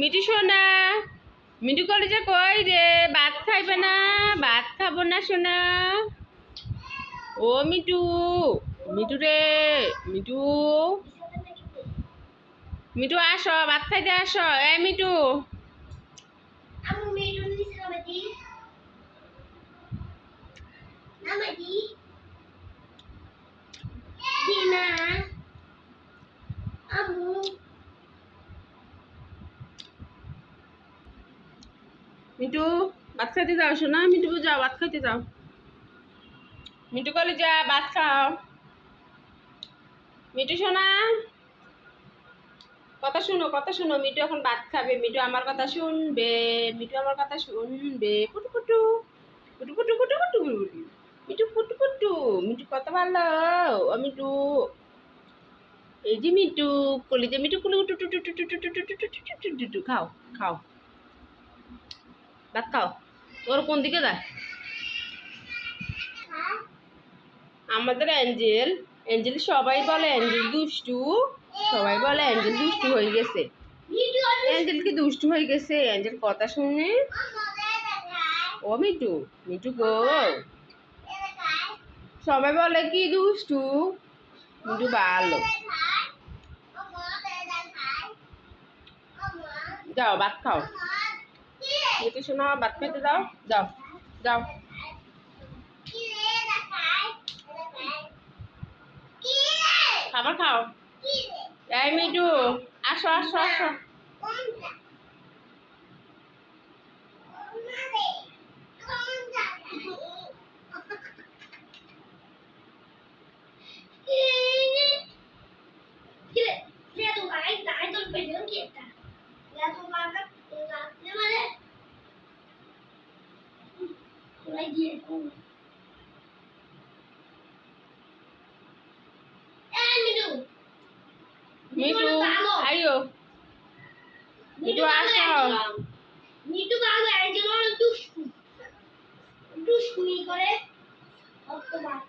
মিঠু সোনা মিটু কলেজে কই রে? ভাত খাইবে না? ভাত খাব না সোনা। ও মিটু মিঠু রে, মিঠু। মিঠু আসো, ভাত খাইতে আসো। এ মিঠু। Aku মিঠু ভাত খাইতে যাও সোনা মিঠু যাও ভাত খাইতে যাও কলে যা ভাত খাও মিঠু সোনা কথা শুনো কথা শুনো মিঠু এখন ভাত খাবে মিঠু আমার কথা শুনবে মিটু আমার কথা শুনবে পুটু পুটু পুটু পুটু পুটু পুটু মিঠু পুটু পুটু মিঠু কত ভালো ও মিঠু এই যে মিঠু কলিজে মিঠু কুলু টু টু টু টু টু টু টু টু টু টু টু টু খাও খাও ভাত খাও। ওর কোন দিকে যায়? আমাদের অ্যাঞ্জেল। অ্যাঞ্জেল সবাই বলে অ্যাঞ্জেল দুষ্টু। সবাই বলে অ্যাঞ্জেল দুষ্টু হয়ে গেছে। অ্যাঞ্জেল কি দুষ্টু হয়ে গেছে। অ্যাঞ্জেল কথা শুনে। ও মিটু মিটু গো। সবাই বলে কি দুষ্টু? মিটু ভালো। যাও, ভাত খাও। মিটু শোনো ভাত খাইতে যাও যাও। যাও খাবার খাও। এই মিটু আসো আসো আসো। গিয়ে মিটু আইও মিটু আসাও মিটু ভালো অ্যাঞ্জেলো অনেক দুষ্টু। দুষ্টুমি করে অত ভালো